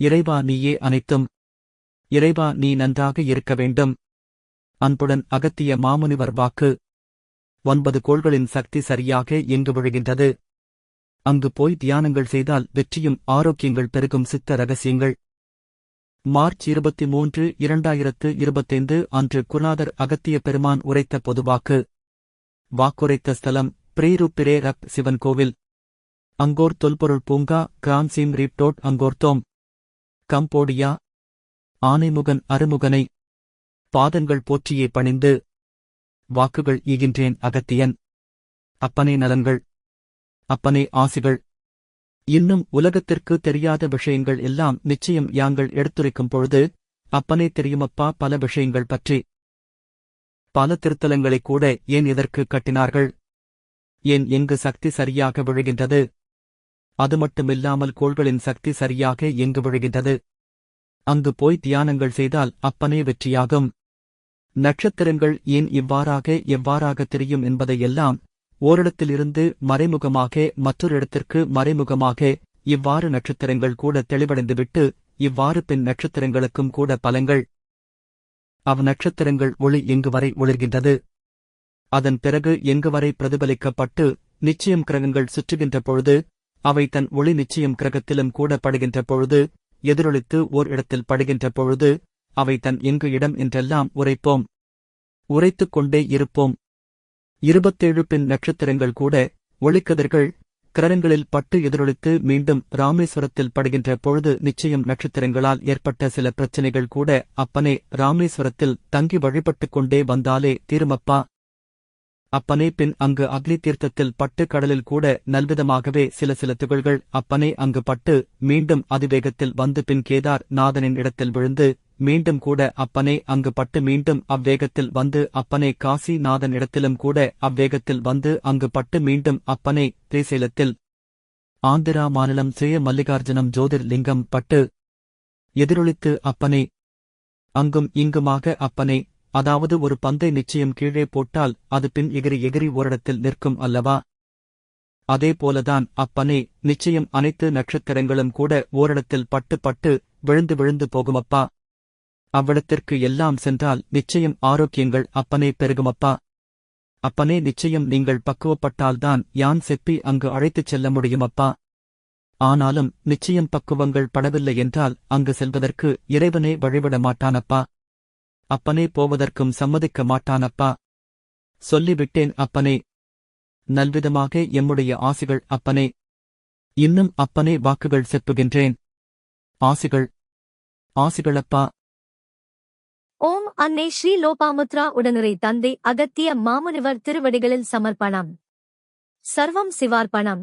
இறைவா நீயே அனைத்தும். இறைவா நீ நன்றாக இருக்க வேண்டும். அன்புடன் அகத்திய மாமுனிவர் வாக்கு. ஒன்பது கோள்களின் சக்தி சரியாக எங்கு விழுகின்றது. அங்கு போய் தியானங்கள் செய்தால் வெற்றியும் ஆரோக்கியங்கள் பெருகும் சித்த ரகசியங்கள். மார்ச் இருபத்தி மூன்று இரண்டாயிரத்து இருபத்தைந்து அன்று குருநாதர் அகத்திய பெருமான் உரைத்த பொதுவாக்கு வாக்குரைத்த ஸ்தலம் பிரீருப்பிரே ரப் சிவன் கோவில். அங்கோர் தொல்பொருள் பூங்கா கிரான்சீம் ரீப்டோட் அங்கோர்தோம் கம்போடியா. ஆனைமுகன் அருமுகனை பாதங்கள் போற்றியே பணிந்து வாக்குகள் ஈகின்றேன் அகத்தியன். அப்பனே நலன்கள் அப்பனே ஆசிகள். இன்னும் உலகத்திற்கு தெரியாத விஷயங்கள் எல்லாம் நிச்சயம் யாங்கள் எடுத்துரைக்கும் பொழுது அப்பனே தெரியுமப்பா பல விஷயங்கள் பற்றி. பல திருத்தலங்களைக் கூட ஏன் இதற்கு கட்டினார்கள்? ஏன் எங்கு சக்தி சரியாக விழுகின்றது? அது மட்டுமில்லாமல் கோள்களின் சக்தி சரியாக எங்கு விழுகின்றது? அங்கு போய் தியானங்கள் செய்தால் அப்பனே வெற்றியாகும். நட்சத்திரங்கள் ஏன் இவ்வாறாக எவ்வாறாக தெரியும் என்பதையெல்லாம் ஓரிடத்திலிருந்து மறைமுகமாக மற்றொரு இடத்திற்கு மறைமுகமாக இவ்வாறு நட்சத்திரங்கள் கூட தெளிவடைந்துவிட்டு இவ்வாறு பின் நட்சத்திரங்களுக்கும் கூட பலங்கள். அவ் நட்சத்திரங்கள் ஒளி எங்கு வரை ஒளிர்கின்றது? அதன் பிறகு எங்கு வரை பிரதிபலிக்கப்பட்டு நிச்சயம் கிரகங்கள் சுற்றுகின்ற பொழுது அவை தன் ஒளி நிச்சயம் கிரகத்திலும் கூட படுகின்ற பொழுது எதிரொலித்து ஓர் இடத்தில் படுகின்ற பொழுது அவை தன் எங்கு இடம் என்றெல்லாம் உரைப்போம். உரைத்துக் கொண்டே இருப்போம். இருபத்தேழு பின் நட்சத்திரங்கள் கூட ஒளிக்கதிர்கள் கிரகங்களில் பட்டு எதிரொலித்து மீண்டும் ராமேஸ்வரத்தில் படுகின்ற பொழுது நிச்சயம் நட்சத்திரங்களால் ஏற்பட்ட சில பிரச்சனைகள் கூட அப்பனே ராமேஸ்வரத்தில் தங்கி வழிபட்டுக் கொண்டே வந்தாலே தீருமப்பா. அப்பனே பின் அங்கு அக்னி தீர்த்தத்தில் பட்டு கடலில் கூட நல்விதமாகவே சில சில துகள்கள் அப்பனே அங்கு பட்டு மீண்டும் அதிவேகத்தில் வந்து பின் கேதார் நாதனின் இடத்தில் விழுந்து மீண்டும் கூட அப்பனே அங்கு பட்டு மீண்டும் அவ்வேகத்தில் வந்து அப்பனே காசி நாதன் இடத்திலும் கூட அவ்வேகத்தில் வந்து அங்கு பட்டு மீண்டும் அப்பனே திரிசைலத்தில். ஆந்திரா மாநிலம் ஸ்ரீய மல்லிகார்ஜுனம் ஜோதிர் லிங்கம் பட்டு எதிரொலித்து அப்பனே. அங்கும் இங்குமாக அப்பனே. அதாவது ஒரு பந்தை நிச்சயம் கீழே போட்டால் அது பின் எகிரி எகிரி ஓரிடத்தில் நிற்கும் அல்லவா? அதே போலதான் அப்பனே நிச்சயம் அனைத்து நட்சத்திரங்களும் கூட ஓரிடத்தில் பட்டு பட்டு விழுந்து விழுந்து போகுமப்பா? அவ்விடத்திற்கு எல்லாம் சென்றால் நிச்சயம் ஆரோக்கியங்கள் அப்பனே பெருகுமப்பா? அப்பனே நிச்சயம் நீங்கள் பக்குவப்பட்டால்தான் யான் செப்பி அங்கு அழைத்துச் செல்ல முடியுமப்பா? ஆனாலும் நிச்சயம் பக்குவங்கள் படவில்லை என்றால் அங்கு செல்வதற்கு இறைவனே வழிவிட மாட்டானப்பா அப்பனே போவதற்கும் சம்மதிக்க மாட்டானப்பா. சொல்லிவிட்டேன் அப்பனே. நல்விதமாக எம்முடைய ஆசிகள் அப்பனே. இன்னும் அப்பனே வாக்குகள் செப்புகின்றேன். ஆசிகள். ஆசிகளப்பா. ஓம் அன்னை ஸ்ரீ லோபாமுத்ரா உடனுரை தந்தை அகத்திய மாமுனிவர் திருவடிகளில் சமர்ப்பணம். சர்வம் சிவார்ப்பணம்.